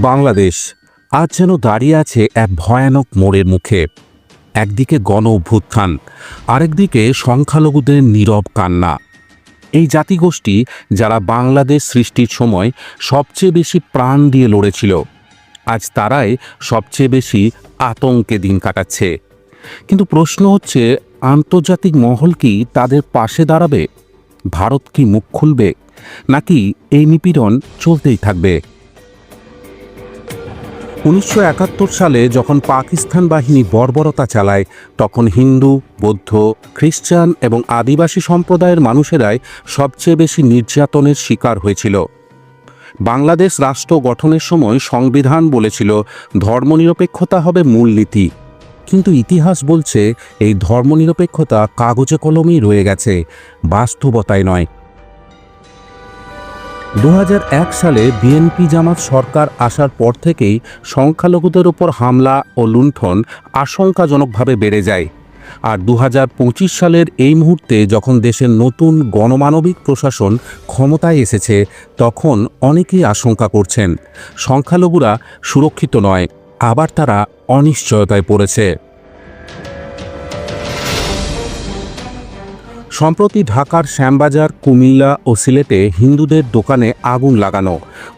বাংলাদেশ, আজ যেন দাঁড়িয়ে আছে এক ভয়ানক মোড়ের মুখে। একদিকে গণ অভ্যুত্থান আরেকদিকে সংখ্যালঘুদের নীরব কান্না। এই জাতিগোষ্ঠী, যারা বাংলাদেশ সৃষ্টির সময় সবচেয়ে বেশি প্রাণ দিয়ে লড়েছিল, আজ তারাই সবচেয়ে বেশি আতঙ্কে দিন কাটাচ্ছে। কিন্তু প্রশ্ন হচ্ছে, আন্তর্জাতিক মহল কি তাদের পাশে দাঁড়াবে? ভারত কি মুখ খুলবে? নাকি এই নিপীড়ন চলতেই থাকবে? উনিশশো একাত্তর সালে যখন পাকিস্তান বাহিনী বর্বরতা চালায়, তখন হিন্দু, বৌদ্ধ, খ্রিস্টান এবং আদিবাসী সম্প্রদায়ের মানুষেরাই সবচেয়ে বেশি নির্যাতনের শিকার হয়েছিল। বাংলাদেশ রাষ্ট্র গঠনের সময় সংবিধান বলেছিল, ধর্মনিরপেক্ষতা হবে মূলনীতি কিন্তু ইতিহাস বলছে, এই ধর্মনিরপেক্ষতা কাগজে কলমেই রয়ে গেছে। বাস্তবতায় নয় দু হাজার এক সালে বিএনপি জামাত সরকার আসার পর থেকেই সংখ্যালঘুদের ওপর হামলা ও লুণ্ঠন আশঙ্কাজনকভাবে বেড়ে যায়। আর দু হাজার পঁচিশ সালের এই মুহূর্তে যখন দেশের নতুন গণমানবিক প্রশাসন ক্ষমতায় এসেছে, তখন অনেকেই আশঙ্কা করছেন। সংখ্যালঘুরা সুরক্ষিত নয়, আবার তারা অনিশ্চয়তায় পড়েছে। সম্প্রতি ঢাকার শ্যামবাজার, কুমিল্লা ও সিলেটে হিন্দুদের দোকানে আগুন লাগানো,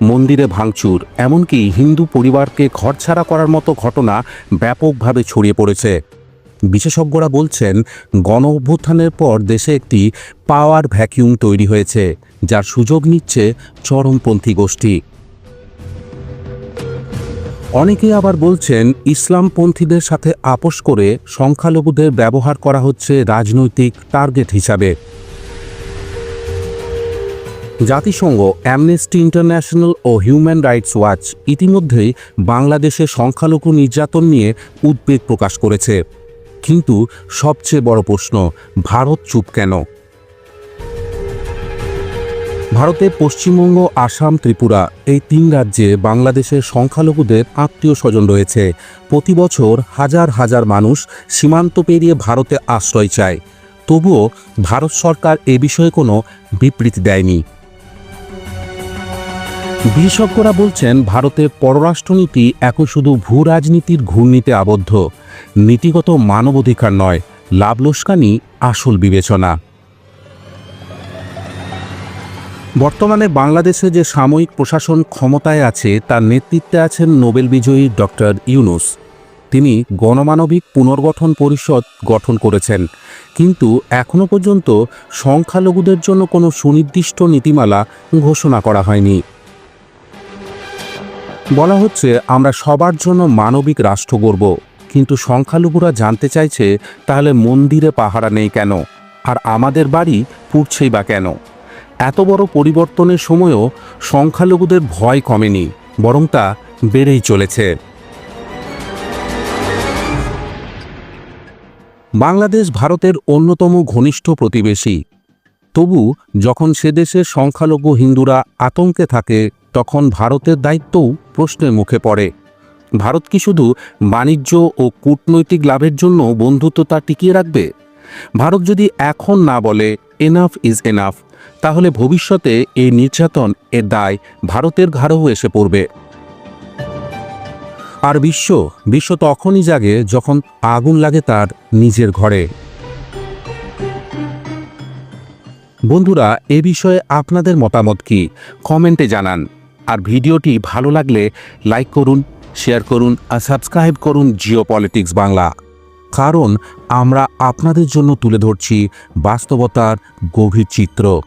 মন্দিরে ভাঙচুর, এমনকি হিন্দু পরিবারকে ঘরছাড়া করার মতো ঘটনা ব্যাপকভাবে ছড়িয়ে পড়েছে। বিশেষজ্ঞরা বলছেন, গণ অভ্যুত্থানের পর দেশে একটি পাওয়ার ভ্যাকিউম তৈরি হয়েছে, যার সুযোগ নিচ্ছে চরমপন্থী গোষ্ঠী। অনেকেই আবার বলছেন, ইসলামপন্থীদের সাথে আপোষ করে সংখ্যালঘুদের ব্যবহার করা হচ্ছে রাজনৈতিক টার্গেট হিসাবে। জাতিসংঘ অ্যামনেস্টি ইন্টারন্যাশনাল ও হিউম্যান রাইটস ওয়াচ ইতিমধ্যেই বাংলাদেশে সংখ্যালঘু নির্যাতন নিয়ে উদ্বেগ প্রকাশ করেছে। কিন্তু সবচেয়ে বড় প্রশ্ন, ভারত চুপ কেন? ভারতে পশ্চিমবঙ্গ, আসাম, ত্রিপুরা এই তিন রাজ্যে বাংলাদেশের সংখ্যালঘুদের আত্মীয় স্বজন রয়েছে। প্রতি বছর হাজার হাজার মানুষ সীমান্ত পেরিয়ে ভারতে আশ্রয় চায়। তবুও ভারত সরকার এ বিষয়ে কোনো বিবৃতি দেয়নি। বিশেষজ্ঞরা বলছেন ভারতের পররাষ্ট্রনীতি এখন শুধু ভূ রাজনীতির ঘূর্ণিতে আবদ্ধ। নীতিগত মানবাধিকার নয়, লাভ লোসকানি আসল বিবেচনা। বর্তমানে বাংলাদেশে যে সাময়িক প্রশাসন ক্ষমতায় আছে, তার নেতৃত্বে আছেন নোবেল বিজয়ী ডক্টর ইউনুস। তিনি গণমানবিক পুনর্গঠন পরিষদ গঠন করেছেন। কিন্তু এখনও পর্যন্ত সংখ্যালঘুদের জন্য কোনো সুনির্দিষ্ট নীতিমালা ঘোষণা করা হয়নি। বলা হচ্ছে, আমরা সবার জন্য মানবিক রাষ্ট্র গড়ব। কিন্তু সংখ্যালঘুরা জানতে চাইছে, তাহলে মন্দিরে পাহারা নেই কেন? আর আমাদের বাড়ি পুড়ছেই বা কেন? এত বড় পরিবর্তনের সময়ও সংখ্যালঘুদের ভয় কমেনি, বরং তা বেড়েই চলেছে। বাংলাদেশ ভারতের অন্যতম ঘনিষ্ঠ প্রতিবেশী। তবু যখন সে দেশের সংখ্যালঘু হিন্দুরা আতঙ্কে থাকে, তখন ভারতের দায়িত্বও প্রশ্নের মুখে পড়ে। ভারত কি শুধু বাণিজ্য ও কূটনৈতিক লাভের জন্য বন্ধুত্বতা টিকিয়ে রাখবে? ভারত যদি এখন না বলে এনাফ ইজ এনাফ তাহলে ভবিষ্যতে এই নির্যাতন, এর দায় ভারতের ঘাড়েও এসে পড়বে। আর বিশ্ব বিশ্ব তখনই জাগে যখন আগুন লাগে তার নিজের ঘরে। বন্ধুরা, এ বিষয়ে আপনাদের মতামত কি? কমেন্টে জানান। আর ভিডিওটি ভালো লাগলে লাইক করুন, শেয়ার করুন আর সাবস্ক্রাইব করুন জিও পলিটিক্স বাংলা। কারণ আমরা আপনাদের জন্য তুলে ধরছি বাস্তবতার গভীর চিত্র।